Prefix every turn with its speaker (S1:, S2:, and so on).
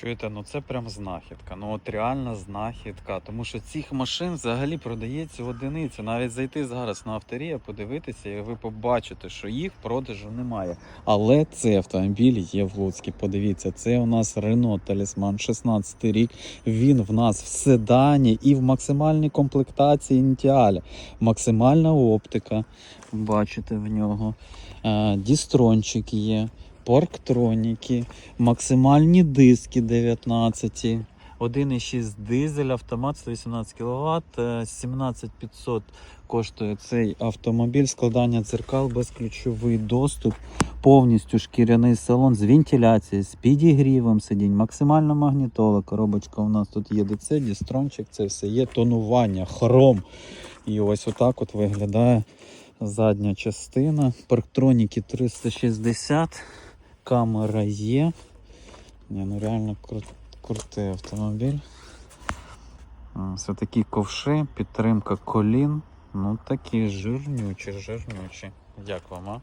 S1: Чуєте, ну це прям знахідка. Ну от реальна знахідка. Тому що цих машин взагалі продається одиниця. Навіть зайти зараз на авторія, подивитися, і ви побачите, що їх продажу немає. Але цей автомобіль є в Луцькі. Подивіться, це у нас Renault Talisman 16 рік. Він в нас в седані і в максимальній комплектації Інтіаля. Максимальна оптика. Бачите в нього. Е, Дістрончик є. Парктроніки, максимальні диски 19, 1,6 дизель, автомат 118 кВт, 17500 коштує цей автомобіль, складання дзеркал, безключовий доступ, повністю шкіряний салон з вентиляцією, з підігрівом сидінь, максимальна магнітола, коробочка у нас тут є ДЦ, дістрончик, це все є тонування, хром. І ось отак от виглядає задня частина. Парктроніки 360 камера є. Ні, ну реально кру- крутий автомобіль. Все такі ковши, підтримка колін. Ну такі жирнючі, жирнючі. Як вам, а?